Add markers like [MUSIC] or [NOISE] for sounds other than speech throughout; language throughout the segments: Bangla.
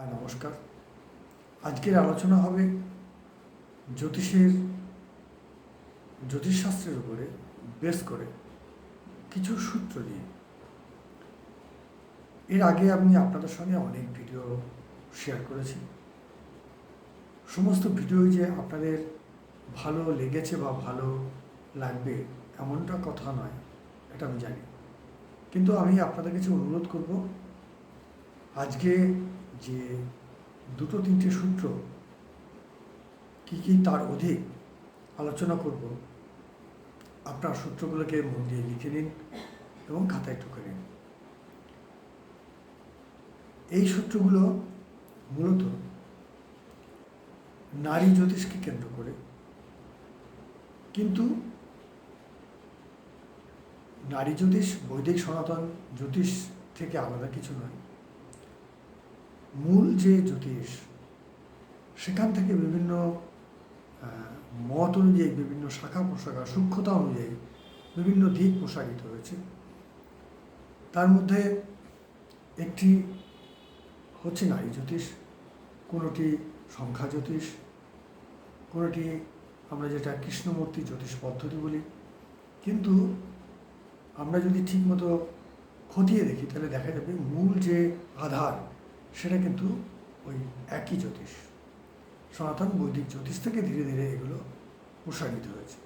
হ্যাঁ নমস্কার। আজকের আলোচনা হবে জ্যোতিষের, জ্যোতিষশাস্ত্রের উপরে বেস করে কিছু সূত্র নিয়ে। এর আগে আমি আপনাদের সঙ্গে অনেক ভিডিও শেয়ার করেছি। সমস্ত ভিডিও যে আপনাদের ভালো লেগেছে বা ভালো লাগবে এমনটা কথা নয়, এটা আমি জানি। কিন্তু আমি আপনাদের কাছে অনুরোধ করব, আজকে যে দুটো তিনটে সূত্র কী কী তার অধিক আলোচনা করব, আপনার সূত্রগুলোকে মন দিয়ে লিখে নিন এবং খাতায় টুকে নিন। এই সূত্রগুলো মূলত নারী জ্যোতিষকে কেন্দ্র করে, কিন্তু নারী জ্যোতিষ, বৈদিক সনাতন জ্যোতিষ থেকে আলাদা কিছু নয়। মূল যে জ্যোতিষ, সেখান থেকে বিভিন্ন মত অনুযায়ী, বিভিন্ন শাখা প্রশাখা সূক্ষ্মতা অনুযায়ী বিভিন্ন দিক প্রসারিত হয়েছে। তার মধ্যে একটি হচ্ছে নারী জ্যোতিষ, কোনোটি সংখ্যা জ্যোতিষ, কোনোটি আমরা যেটা কৃষ্ণমূর্তি জ্যোতিষ পদ্ধতি বলি। কিন্তু আমরা যদি ঠিকমতো খতিয়ে দেখি, তাহলে দেখা যাবে মূল যে আধার সেটা কিন্তু ওই একই জ্যোতিষ। সনাতন বৈদিক জ্যোতিষ থেকে ধীরে ধীরে এগুলো প্রসারিত হয়েছে।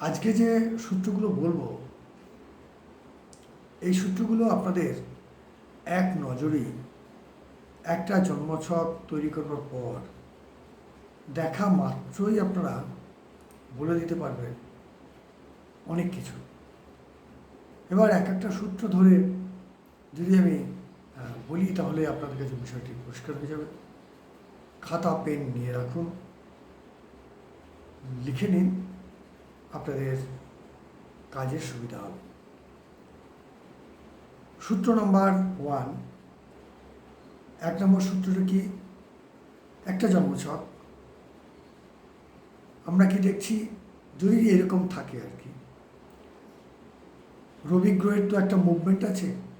আজকে যে সূত্রগুলো বলব, এই সূত্রগুলো আপনাদের এক নজরেই একটা জন্মছক তৈরি করবার পর দেখা মাত্রই আপনারা বলে দিতে পারবেন অনেক কিছু। এবার এক একটা সূত্র ধরে যদি আমি বলি তাহলে আপনাদের কাছে বিষয়টি পরিষ্কার হয়ে যাবে। খাতা, পেন নিয়ে রাখুন। লিখে নিন। আপনাদের কাজের সুবিধা হবে। সূত্র নাম্বার ওয়ান। এক নম্বর সূত্রটা কি? একটা জন্মছক। আমরা কি দেখছি? যদি এরকম থাকে আর কি। রবি গ্রহের তো একটা মুভমেন্ট আছে।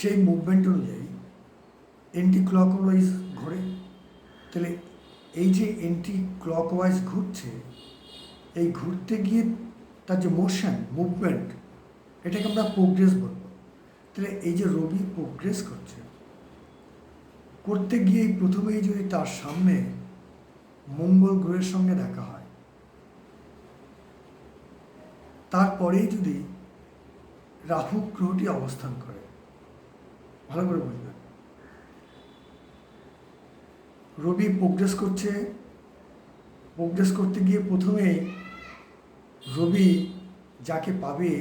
সেই মুভমেন্ট অনুযায়ী এন্টি ক্লকওয়াইজ ঘোরে। তাহলে এই যে এন্টি ক্লকওয়াইজ ঘুরছে, এই ঘুরতে গিয়ে তার যে মোশন মুভমেন্ট এটাকে আমরা প্রোগ্রেস বলব। তাহলে এই যে রবি প্রোগ্রেস করছে, করতে গিয়ে প্রথমেই যদি তার সামনে মঙ্গল গ্রহের সঙ্গে দেখা হয়, তারপরেই যদি রাহু গ্রহটি অবস্থান করে ভালো করে বুঝবেন। রবি প্রোগ্রেস করছে। প্রোগ্রেস করতে গিয়ে প্রথমেই রবি যাকে পাবে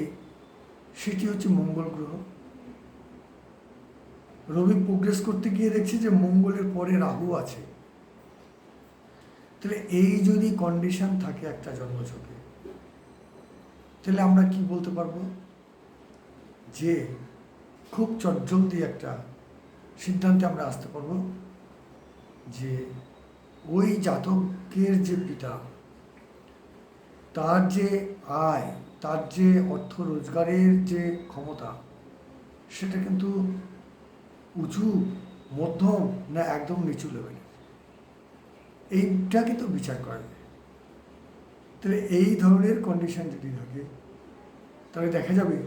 সেটি হচ্ছে মঙ্গল গ্রহ। রবি প্রোগ্রেস করতে গিয়ে দেখছি যে মঙ্গলের পরে রাহু আছে। তাহলে এই যদি কন্ডিশন থাকে একটা জন্মছকে, তাহলে আমরা কি বলতে পারব? যে খুব চটজলদি একটা সিদ্ধান্তে আমরা আসতে পারব যে ওই জাতকের যে পিতা, তার যে আয়, তার যে অর্থ রোজগারের যে ক্ষমতা, সেটা কিন্তু উঁচু, মধ্যম না একদম নিচু লেভেলের এইটা কিন্তু বিচার করা যায়। তাহলে এই ধরনের কন্ডিশন যদি থাকে, তাহলে দেখা যাবে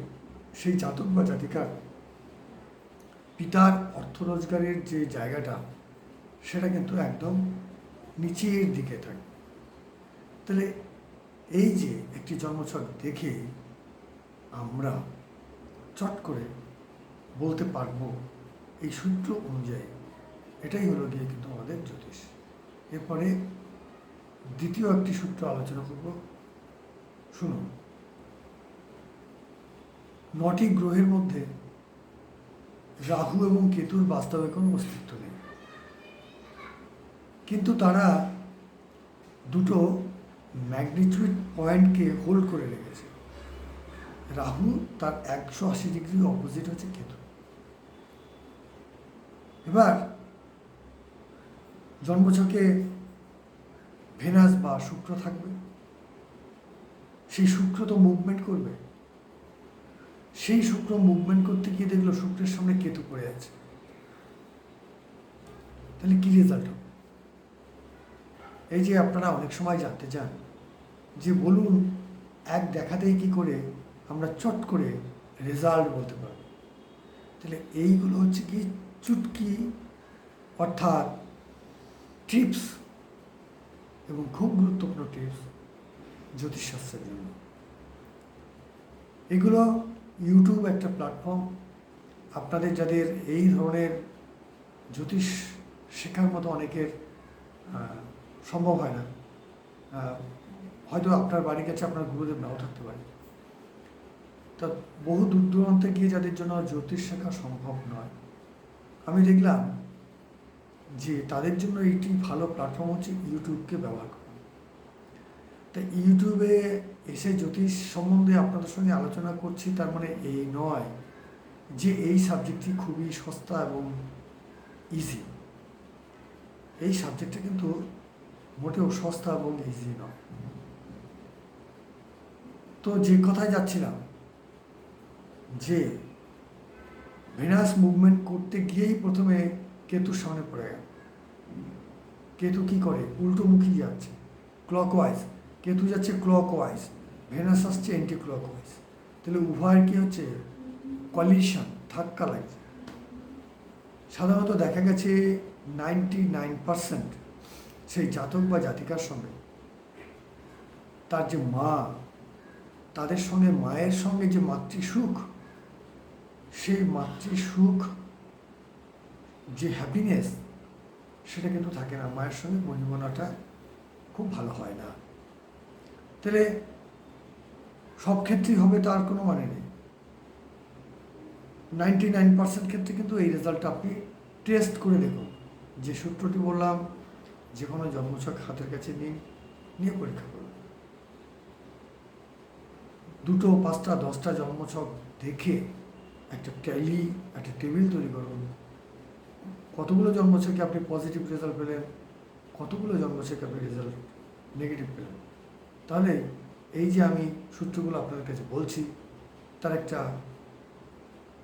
সেই জাতক বা জাতিকার পিতার অর্থ রোজগারের যে জায়গাটা, সেটা কিন্তু একদম নিচের দিকে থাকে। তাহলে এই যে একটি জন্মছক দেখে আমরা চট করে বলতে পারব এই সূত্র অনুযায়ী, এটাই হলো গিয়ে কিন্তু আমাদের জ্যোতিষ। এরপরে দ্বিতীয় একটি সূত্র আলোচনা করব। শুনুন। নটি গ্রহের মধ্যে রাহু এবং কেতুর বাস্তবে কোনো অস্তিত্ব নেই। কিন্তু তারা দুটো ম্যাগনিটিউড পয়েন্টকে হোল্ড করে রেখেছে। রাহু তার একশো আশি ডিগ্রি অপোজিট হচ্ছে কেতু। এবার জন্মছকে ভেনাস বা শুক্র থাকবে। সেই শুক্র তো মুভমেন্ট করবে। সেই শুক্র মুভমেন্ট করতে গিয়ে দেখল শুক্রের সামনে কেতু পড়ে আছে। তাহলে কি রেজাল্ট হবে? এই যে আপনারা অনেক সময় জানতে চান যে বলুন, এক দেখাতেই কি করে আমরা চট করে রেজাল্ট বলতে পারব? তাহলে এইগুলো হচ্ছে কি চুটকি, অর্থাৎ টিপস এবং খুব গুরুত্বপূর্ণ টিপস জ্যোতিষশাস্ত্রের জন্য। এগুলো ইউটিউব একটা প্ল্যাটফর্ম আপনাদের যাদের এই ধরনের জ্যোতিষ শেখার মতো অনেকের সম্ভব হয় না। হয়তো আপনার বাড়ির কাছে আপনার গুরুদেব নাও থাকতে পারে। তা বহু দূর দূরান্তে গিয়ে যাদের জন্য জ্যোতিষ শেখা সম্ভব নয়, আমি দেখলাম যে তাদের জন্য এইটি ভালো প্ল্যাটফর্ম হচ্ছে ইউটিউবকে ব্যবহার করা। তা ইউটিউবে এসে জ্যোতিষ সম্বন্ধে আপনাদের সঙ্গে আলোচনা করছি, তার মানে এই নয় যে এই সাবজেক্টটি খুবই সস্তা এবং ইজি এই সাবজেক্টটা কিন্তু মোটেও সস্তা এবং ইজি নয়। তো যে কথায় যাচ্ছিলাম যে ভেনাস মুভমেন্ট করতে গিয়েই প্রথমে কেতুর সামনে পড়ে গেল। কেতু কি করে? উল্টো উল্টোমুখী যাচ্ছে। ক্লকওয়াইজ কেতু যাচ্ছে ক্লকওয়াইজ ভেনাস আসছে অ্যান্টি ক্লকওয়াইজ তাহলে উভয়ের কি হচ্ছে? কলিশন ধাক্কা লাগছে। সাধারণত দেখা গেছে নাইনটি নাইন পারসেন্ট সেই জাতক বা জাতিকার সঙ্গে। তার যে মা, তাদের সঙ্গে, মায়ের সঙ্গে যে মাতৃসুখ, সেই মাতৃসুখ যে হ্যাপিনেস সেটা কিন্তু থাকে না। মায়ের সঙ্গে বনিবনাটা খুব ভালো হয় না। তাহলে সব ক্ষেত্রেই হবে তার কোনো মানে নেই। নাইনটি নাইন পার্সেন্ট ক্ষেত্রে কিন্তু এই রেজাল্টটা আপনি টেস্ট করে দেখুন। যে সূত্রটি বললাম, যে কোনো জন্মছক হাতের কাছে নিন, নিয়ে পরীক্ষা করুন। দুটো, পাঁচটা, দশটা জন্মছক দেখে একটা ট্যালি একটা টেবিল তৈরি করুন। কতগুলো জন্মছকে আপনি পজিটিভ রেজাল্ট পেলেন? কতগুলো জন্মছকে আপনি রেজাল্ট নেগেটিভ পেলেন? তাহলে এই যে আমি সূত্রগুলো আপনাদের কাছে বলছি, তার একটা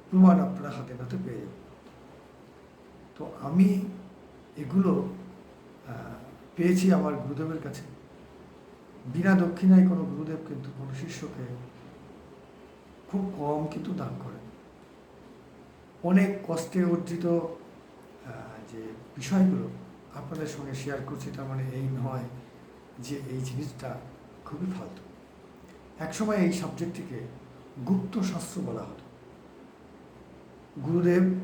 প্রমাণ আপনারা হাতে নাতে পেয়ে যাবেন। তো আমি এগুলো পেয়েছি আমার গুরুদেবের কাছে। বিনা দক্ষিণায় কোনো গুরুদেব কিন্তু কোনো শিষ্যকে খুব কম কিন্তু দান করেন। অনেক কষ্টে অর্জিত যে বিষয়গুলো আপনাদের সঙ্গে শেয়ার করছি, তার মানে এই নয় যে এই জিনিসটা খুবই ফালতু। একসময় এই সাবজেক্টটিকে গুপ্ত শাস্ত্র বলা হতো। গুরুদেব,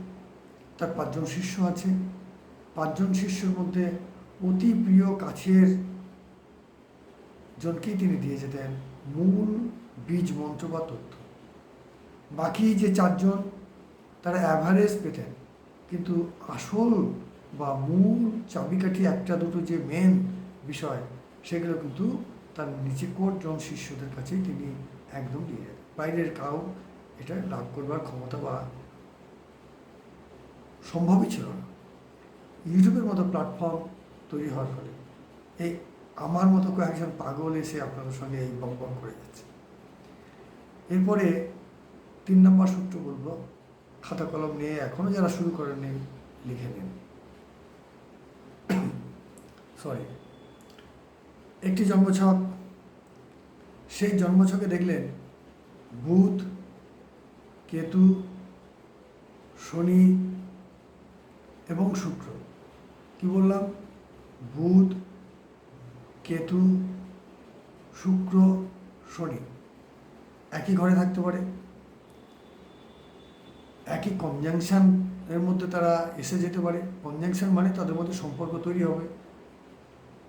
তার পাঁচজন শিষ্য আছে। পাঁচজন শিষ্যের মধ্যে অতি প্রিয় কাছের জনকেই তিনি দিয়ে যেতেন মূল বীজ মন্ত্র বা তথ্য। বাকি যে চারজন, তারা অ্যাভারেজ পেতেন। কিন্তু আসল বা মূল চাবিকাঠি একটা দুটো যে মেন বিষয়, সেগুলো কিন্তু তার নিচে জন শিষ্যদের কাছেই তিনি একদম দিয়ে বাইরের কাউ এটা লাভ করবার ক্ষমতা বা সম্ভবই ছিল না। ইউটিউবের মতো প্ল্যাটফর্ম তৈরি হওয়ার ফলে এই আমার মতো কয়েকজন পাগল এসে আপনাদের সঙ্গে এই বক করে যাচ্ছে। এরপরে তিন নম্বর সূত্র বলব, খাতা কলম নিয়ে এখনও যারা শুরু করেননি, লিখে নিন। [COUGHS] সরি একটি জন্মছক। সেই জন্মছকে দেখলেন বুধ, কেতু, শনি এবং শুক্র। কি বললাম? বুধ, কেতু, শুক্র, শনি। একই ঘরে থাকতে পারে। একই কনজাংশন এর মধ্যে তারা এসে যেতে পারে। কনজাংশন মানে তাদের মধ্যে সম্পর্ক তৈরি হবে।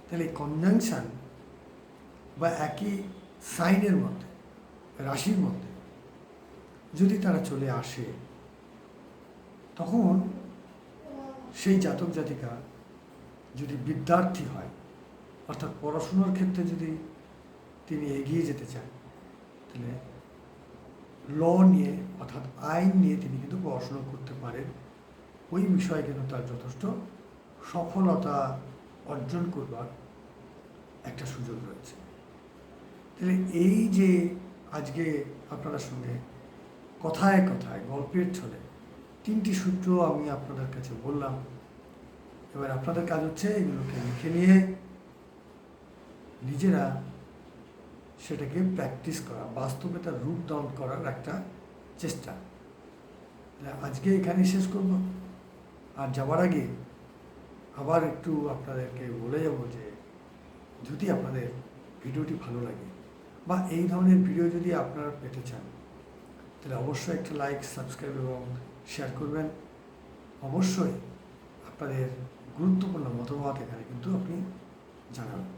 তাহলে এই কনজাংশন বা একই সাইনের মধ্যে, রাশির মধ্যে যদি তারা চলে আসে, তখন সেই জাতক জাতিকা যদি বিদ্যার্থী হয়, অর্থাৎ পড়াশুনোর ক্ষেত্রে যদি তিনি এগিয়ে যেতে চান, তাহলে ল নিয়ে অর্থাৎ আইন নিয়ে তিনি কিন্তু পড়াশুনো করতে পারেন। ওই বিষয়ে কিন্তু তার যথেষ্ট সফলতা অর্জন করবার একটা সুযোগ রয়েছে। তাহলে এই যে আজকে আপনাদের সঙ্গে কথায় কথায়, গল্পের ছলে, তিনটি সূত্র আমি আপনাদের কাছে বললাম। এবার আপনাদের কাজ হচ্ছে এগুলোকে লিখে নিয়ে নিজেরা সেটাকে প্র্যাকটিস করা, বাস্তবে তার রূপ দান করার একটা চেষ্টা। আজকে এখানে শেষ করব। আর যাওয়ার আগে আবার একটু আপনাদেরকে বলে যাব যে, যদি আপনাদের ভিডিওটি ভালো লাগে বা এই ধরনের ভিডিও যদি আপনারা পেতে চান, তাহলে অবশ্যই একটা লাইক সাবস্ক্রাইব এবং শেয়ার করবেন। অবশ্যই আপনাদের গুরুত্বপূর্ণ মতামত এখানে কিন্তু আপনি জানাবেন।